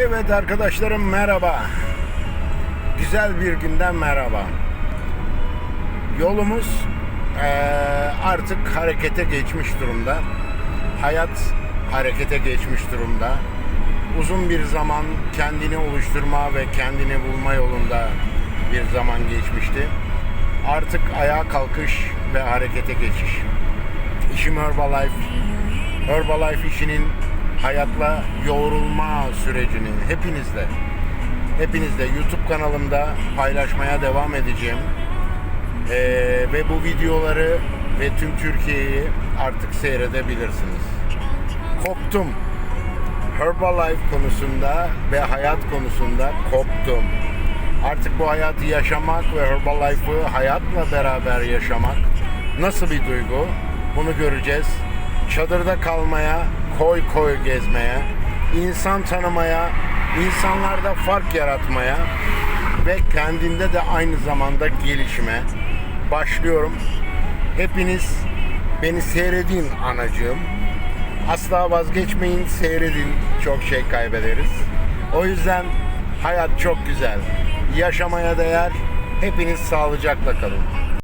Evet arkadaşlarım merhaba. Güzel bir günden merhaba. Yolumuz eee, artık harekete geçmiş durumda. Hayat harekete geçmiş durumda. Uzun bir zaman kendini oluşturma ve kendini bulma yolunda bir zaman geçmişti. Artık ayağa kalkış ve harekete geçiş. İşim Herbalife. Herbalife işinin hayatla yoğrulma sürecini hepinizle hepinizle YouTube kanalımda paylaşmaya devam edeceğim. Ee, ve bu videoları ve tüm Türkiye'yi artık seyredebilirsiniz. Koptum. Herbalife konusunda ve hayat konusunda koptum. Artık bu hayatı yaşamak ve Herbalife'ı hayatla beraber yaşamak nasıl bir duygu? Bunu göreceğiz. Çadırda kalmaya, koy koy gezmeye, insan tanımaya, insanlarda fark yaratmaya ve kendinde de aynı zamanda gelişime başlıyorum. Hepiniz beni seyredin anacığım. Asla vazgeçmeyin, seyredin. Çok şey kaybederiz. O yüzden hayat çok güzel. Yaşamaya değer. Hepiniz sağlıcakla kalın.